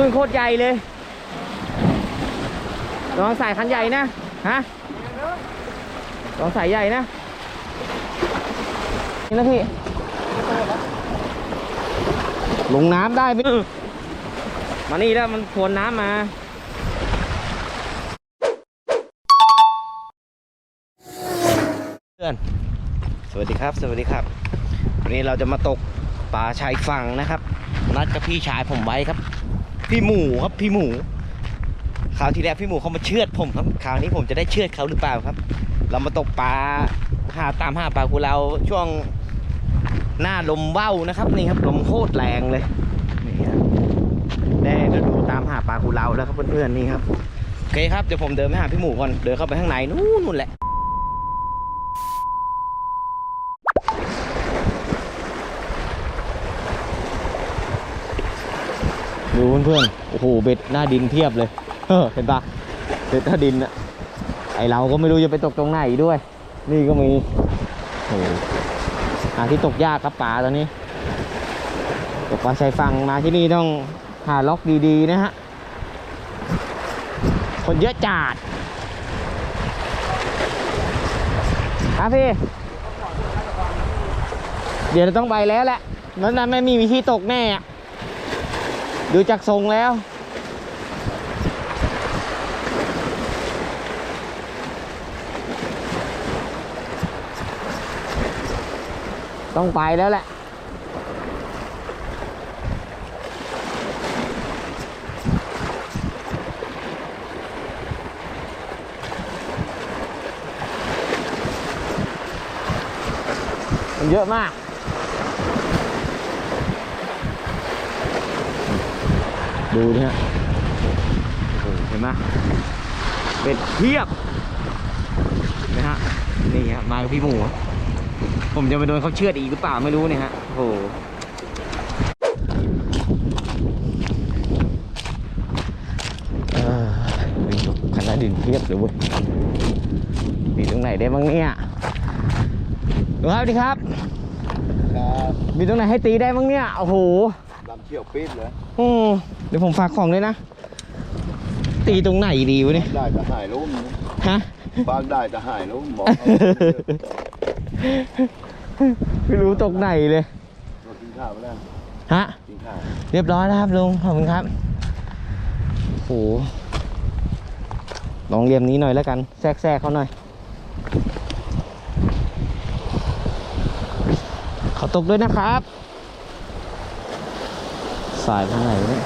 ขึ้นโคตรใหญ่เลยลองใส่คันใหญ่นะ ฮะลองใส่ใหญ่นะ นี่นะพี่ ลงน้ำได้ไหมมานี่แล้วมันทวนน้ำมาเพื่อน สวัสดีครับ สวัสดีครับ วันนี้เราจะมาตกปลาชายฝั่งนะครับ นัดกับพี่ชายผมไว้ครับ พี่หมูครับพี่หมูคราวที่แล้วพี่หมูเขามาเชือดผมครับคราวนี้ผมจะได้เชือดเขาหรือเปล่าครับ เรามาตกปลาหาตามหาปลาคูเราช่วงหน้าลมว่าวนะครับนี่ครับลมโคตรแรงเลยนี่ครับได้ฤดูตามหาปลาคูเราแล้วครับเพื่อนๆนี่ครับโอเคครับเดี๋ยวผมเดินไปหาพี่หมูก่อนเดินเข้าไปข้างในนู่นนู่นแหละ ดูเพื่อนๆ โอ้โห เบ็ดหน้าดินเทียบเลย เห็นปะเบ็ดหน้าดินอะไอเราก็ไม่รู้จะไปตกตรงไหนด้วย นี่ก็มีโอ้โหหาที่ตกยากครับป่าตอนนี้ ตกปลาชายฝั่งมาที่นี่ต้องหาล็อกดีๆนะฮะ คนเยอะจัดครับพี่ เดี๋ยวเราต้องไปแล้วแหละนั้นไม่มีวิธีตกแน่อะ ดูจากทรงแล้ว ต้องไปแล้วแหละ มันเยอะมาก ดูนี่ฮะโอ้โหเห็นไหมเป็ดเทียบนะฮะนี่ฮะมากับพี่หมู ผมจะไปโดนเขาเชือดอีกหรือเปล่าไม่รู้เนี่ยฮะโอ้โหเออมีคณะดินเทียบเลยเว้ยมีตรงไหนได้บ้างเนี่ยดูครับสวัสดีครับครับ มีตรงไหนให้ตีได้บ้างเนี่ย โอ้โหลำ เชี่ยวปิดเลยอืมเดี๋ยวผมฝากของเลยนะ ตีตรงไหนดีวะเนี่ยได้จะหายลุ่มฮะบางได้จะหายลุ่มบอกเอาไม่รู้ตรงไหนเลยเรากินข้าวไปแล้วฮะ กินข้าวเรียบร้อยแล้วครับลุงขอบคุณครับโหลองเรียมนี้หน่อยแล้วกันแทรกแทรกเขาหน่อย ขอตกด้วยนะครับ สายทางไหนเนี่ย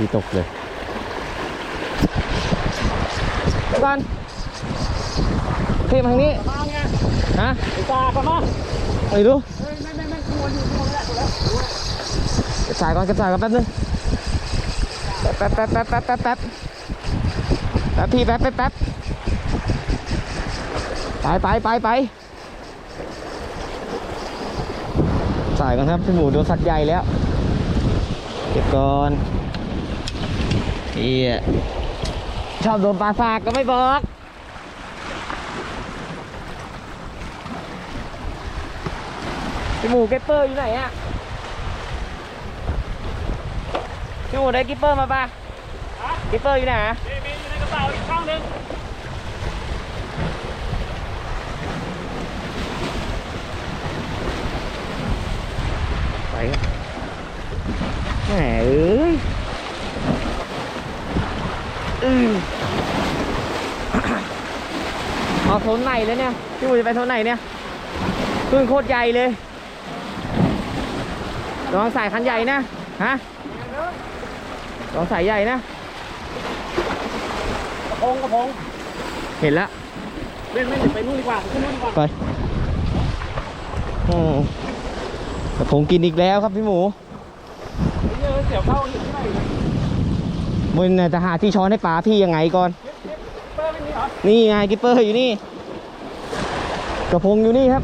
โหไม่มีที่ตกเลยเดี๋ยวก่อนพี่มาทางนี้ มาไงฮะไอ้ตากันมาไม่รู้เฮ้ยไม่ไม่ไม่ขโมยอยู่ขโมยแล้วแล้วเก็บสายก่อนเก็บสายก่อนแป๊บนึงแป๊บแป๊บแป๊บแป๊บแป๊บแป๊บแป๊บพี่แป๊บแป๊บแป๊บไปไปไปไปสายก่อนครับพี่หมูโดนสัตว์ใหญ่แล้ว เก็บก่อน เอียชอบโดนปลาฝากก็ไม่บอกพี่หมูเกปเปอร์อยู่ไหนอะพี่หมูได้กิปเปอร์มาปะกิปเปอร์อยู่ไหนอะ มีมีอยู่ในกระเป๋าอีกข้างหนึง ไปครับแหมเอ้ยอืมเอาโซ นไหนแล้วเนี่ยพี่หมูจะไปโซนไหนเนี่ยขึ้นโคตรใหญ่เลยลองใส่คันใหญ่นะฮะลองใส่ใหญ่นะพงกระพงเห็นแล้วเล่นไม่ไปนู่นดีกว่าขึ้นนู่นดีกว่าไปอืมแต่ผมกินอีกแล้วครับพี่หมูเยอะเสียวเข้าอีกที่ไหนมึงน่ะจะหาที่ช้อนให้ปลาพี่ยังไงก่อนเปิ้ลไม่มีเหรอนี่ไงกิปเปอร์อยู่นี่ กระพงอยู่นี่ครับ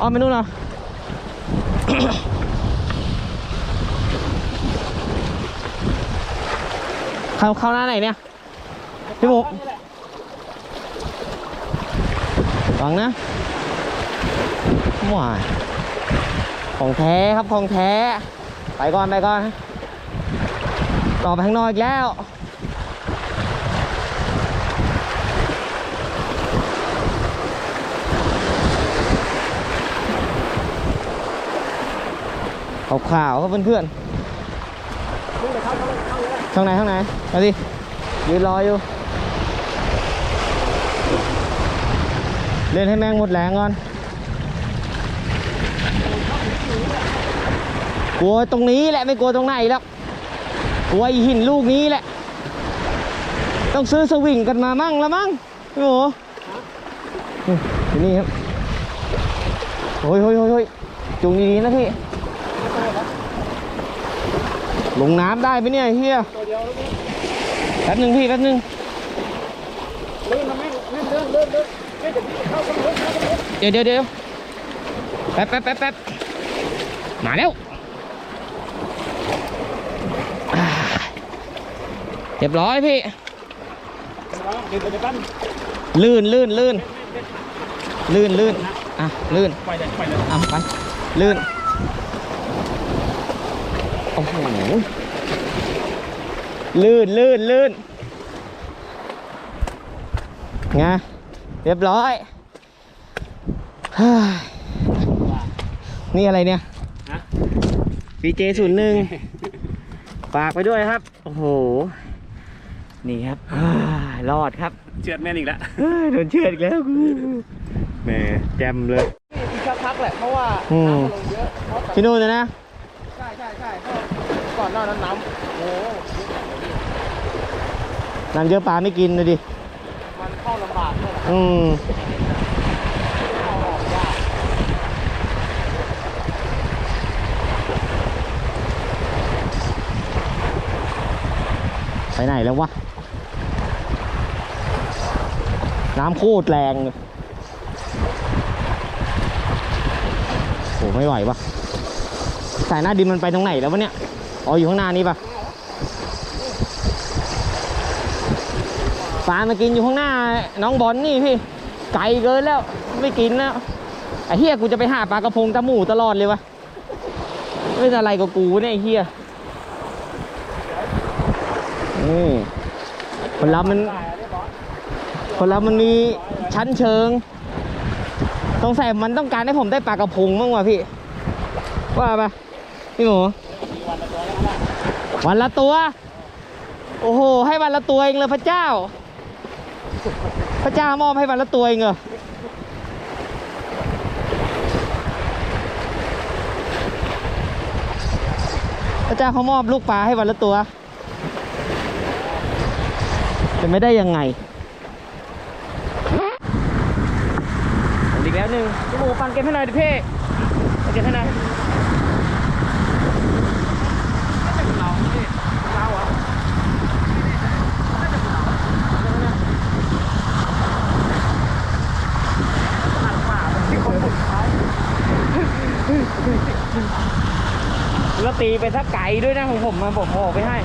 อ้อมไปนู่นเหรอเข้าเข้าหน้าไหนเนี่ย พี่หมูนี่แหละหวังนะว้าของแท้ครับของแท้ ไปก่อน ไปก่อน ต่อไปข้างนอกอีกแล้ว ขาวขาวครับเพื่อนมึงไปเข้าเข้าเข้าเลยๆข้างในข้างในมาดิยืนรออยู่ เล่นให้แม่งหมดแรงก่อนกลัวตรงนี้แหละไม่กลัวตรงไหนแล้วกลัวหินลูกนี้แหละ ต้องซื้อสวิงกันมามั่งละมั่งพี่หมูนี่อยู่นี่ครับโอ้ยโอ้ยโอ้ยโอ้ยจุงดีๆนะพี่ ลงน้ำได้ไหมเนี่ยเฮียตัวเดียวแป๊บหนึ่งพี่แป๊บหนึ่งเลื่อนทำไมเลื่อนเลื่อนเลื่อนเลื่อนเลื่อนเข้าเข้าเข้าเข้าเข้าเดี๋ยวเดี๋ยวเดี๋ยวแป๊บแป๊บแป๊บแป๊บมาแล้วเรียบร้อยพี่เดี๋ยวไปปั้นลื่นลื่นลื่นลื่นลื่นอะลื่นไปเลยไปเลยอะไปลื่นโอ้โห ลื่นลื่นลื่นไงเรียบร้อยเฮ้ยนี่อะไรเนี่ยฮะพีเจศูนย์หนึ่งฝากไปด้วยครับ โอ้โห นี่ครับอ่ารอดครับ เชือดแม่นอีกแล้วเฮ้ยโดนเชือดอีกแล้วกูแหมแจมเลยอีกสักพักแหละเพราะว่าอืมน้ำมันลงเยอะเพราะที่นู่นนะนะ ใช่ใช่ใช่เพราะ ก่อนหน้านั้นน้ำโอ้โหน้ำเยอะปลาไม่กินเลยดิ มันเข้าลำบากเลยอืม เข้าออกยากไปไหนแล้ววะ น้ำโคตรแรงเลยโหไม่ไหวปะสายหน้าดินมันไปตรงไหนแล้ววะเนี่ย อ๋ออยู่ข้างหน้านี้ปะปลามากินอยู่ข้างหน้า น้องบอลนี่พี่ ไกลเกินแล้วไม่กินแล้วไอ้เฮียกูจะไปหาปลากระพงตะหมูตลอดเลยวะไม่เป็นอะไรกับกูเนี่ยไอ้เฮียนี่คนเรามันตายเรียบร้อยคนเรามันมีชั้นเชิงสงสัยมันต้องการให้ผมได้ปลากระพงบ้างวะพี่ ว่าปะพี่หมู มีวันละตัวแล้วนะ วันละตัว โอ้โห ให้วันละตัวเองเลยพระเจ้า พระเจ้ามอบให้วันละตัวเองเหรอพระเจ้าเขามอบลูกปลาให้วันละตัว จะไม่ได้ยังไงอีกแล้วหนึ่งพี่หมูปันเก็บให้หน่อยดิพี่ปันเก็บให้หน่อย เราพี่เราเหรอ แล้วตีไปสักไก่ด้วยนะของผมมาผมโอกไปให้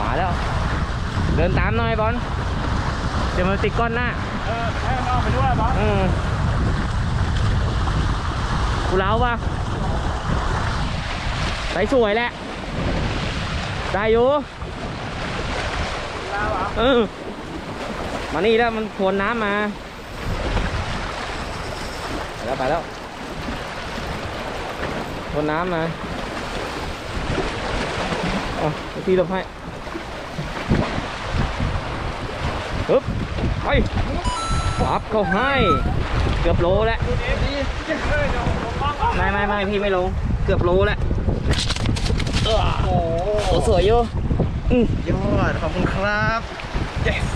มาแล้ว เดินตามหน่อยบอลเดี๋ยวมันติดก้อนหน้าเออให้มันเอาไปด้วยบอสอืมกูเล้าปะใส่สวยแหละ ได้อยู่เราเหรอเออมานี่แล้วมันทวนน้ำมา ไปแล้วไปแล้ว ทวนน้ำมาเอ๋อพี่ลบให้ฮึบไปปับเขาให้ เกือบโลแล้วดูดิดีเฮ้ยเดี๋ยวผมมองก่อนไม่ไม่ไม่พี่ไม่ลง เกือบโลแล้วโอ้โหโอ้สวยอยู่อืมยอด ขอบคุณครับ yes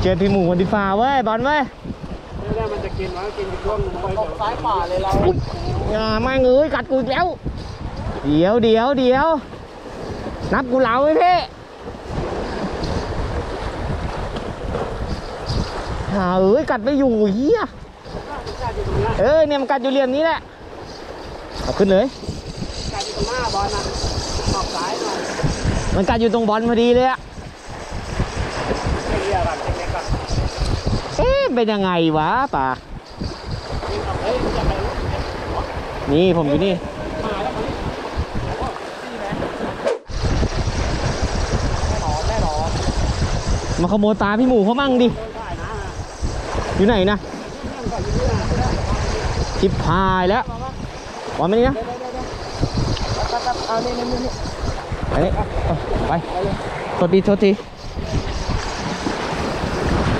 เจอพี่หมูวันดีฟ้าเว้ย บอลเว้ยนี่แหละมันจะกินวะกินไปช่วงหนึงไปตกซ้ายป่าเลยเรา งาม่งเอ้ยกัดกูอีกแล้ว เดี๋ยวเดี๋ยวเดี๋ยว นับกูเหลาไว้พี่หาเอ้ยกัดไม่อยู่เฮียกัดอยู่ตรงนี้เออเนี่ยมันกัดอยู่เหลี่ยมนี้แหละเอาขึ้นเลยกัดอยู่ตรงหน้าบอลนะออกซ้ายหน่อยมันกัดอยู่ตรงบอลพอดีเลยอะเฮ้ยเล็กๆก่อนเอ๊ะเป็นยังไงวะป่า นี่เอาเฮ้ยมันจะไป นี่ผมอยู่นี่มาขโมยปลาพี่หมูเขามั่งดิ อยู่ไหนนะชิบพายแล้วบอลมานี่นะไปไปโทษทีโทษที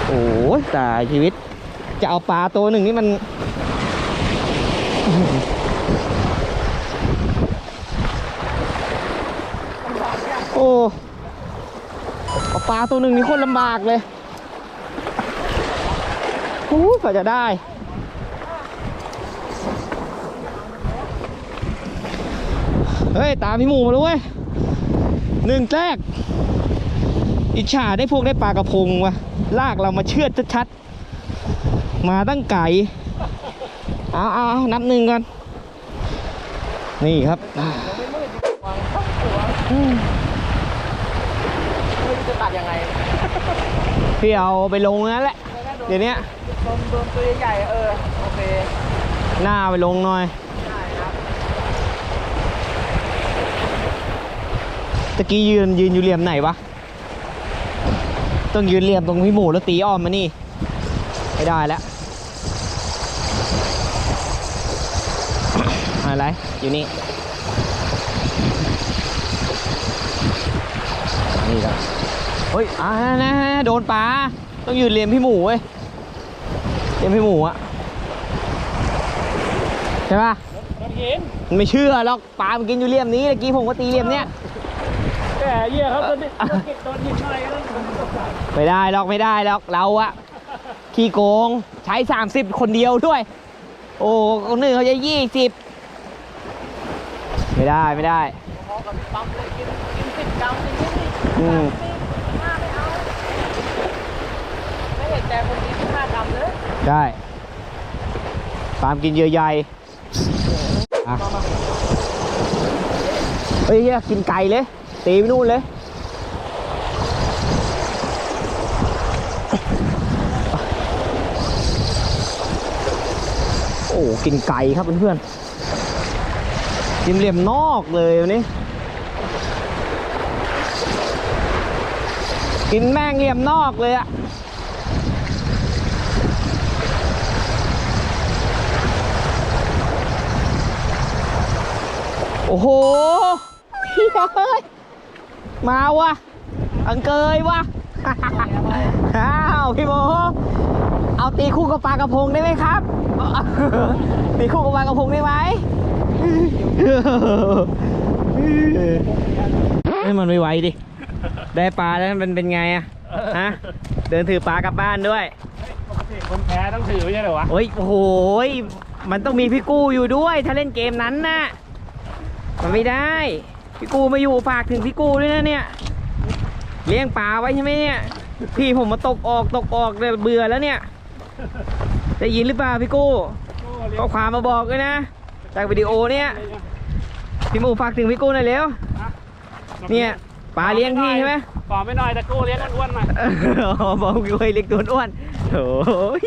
โอ้ยตายชีวิต จะเอาปลาตัวหนึ่งนี่มัน โอ้เอา ปลาตัวหนึ่งนี่โคตรลำบากเลยโอ้กว่าจะได้ เฮ้ย ตามพี่หมูมาแล้วเว้ยหนึ่งแรก อิจฉาได้พวกได้ปลากระพงวะลากเรามาเชือดชัดๆ มาตั้งไก่เอาเอานับหนึ่งก่อน นี่ครับ รู้จะตัดยังไงพี่เอาไปลงนั่นแหละ เดี๋ยวนี้โดนโดนตัวใหญ่ๆเออ โอเค หน้าไปลงหน่อยได้ครับตะกี้ยืนยืนอยู่เหลี่ยมไหนวะ ต้องยืนเหลี่ยมตรงพี่หมูแล้วตีอ้อมมานี่ ไม่ได้แล้ว อะไร อยู่นี่ นี่ครับเฮ้ยอ่านะโดนปลาต้องยืนเหลี่ยมพี่หมูเว้ยเหลี่ยมพี่หมูอะใช่ปะรถเห็นมันไม่เชื่อหรอกปลามันกินอยู่เหลี่ยมนี้เมื่อกี้ผมก็ตีเหลี่ยมเนี้ยแต่เหี้ยครับโดนโดนกิดโดนหินหน่อยก็ต้องตกใจไม่ได้หรอกไม่ได้หรอกเราอะขี้โกงใช้ 30 คนเดียวด้วย โอ้คนหนึ่งเขาจะยี่สิบไม่ได้ไม่ได้พอกับพี่ปั๊มเลยกินกินสิบกรัมอย่างนี้นี่ อืมไม่เห็นแต่คนกินห้ามเลยได้ปามกินเยอะใหญ่อะเฮ้ยเหี้ยกินไก่เลย ตีไปนู่นเลย โอ้ กินไก่ครับเพื่อนๆกินเหลี่ยมนอกเลยวันนี้ กินแม่งเหลี่ยมนอกเลยอะโอ้โหเฮ้ย มาวะอังเกยวะอ้าวพี่โมเอาตีคู่กับปลากระพงได้ไหมครับ ตีคู่กับปลากระพงได้ไหมให้มันไวๆดิ ได้ปลาแล้วมันเป็นไงอะฮะเดินถือปลากลับบ้านด้วยปกติคนแพ้ต้องถือไม่ใช่เหรอวะโอ้ยโอ้โหยมันต้องมีพี่กู้อยู่ด้วย ถ้าเล่นเกมนั้นน่ะมันไม่ได้ พี่กู้มาอยู่ฝากถึงพี่กู้ด้วยนะเนี่ยเลี้ยงปลาไว้ใช่ไหมเนี่ยพี่ผมมาตกออกตกออกเลยเบื่อแล้วเนี่ยได้ยินหรือเปล่าพี่กู้ก็ความมาบอกเลยนะจากวิดีโอเนี่ยพี่หมูฝากถึงพี่กู้หน่อยเร็วเนี่ย ปลาเลี้ยงพี่ใช่ไหมปอไม่น้อยแต่กูเลี้ยงอ้วนๆหน่อย อ๋อบอกกูให้เล็กตัวอ้วนโอ้ย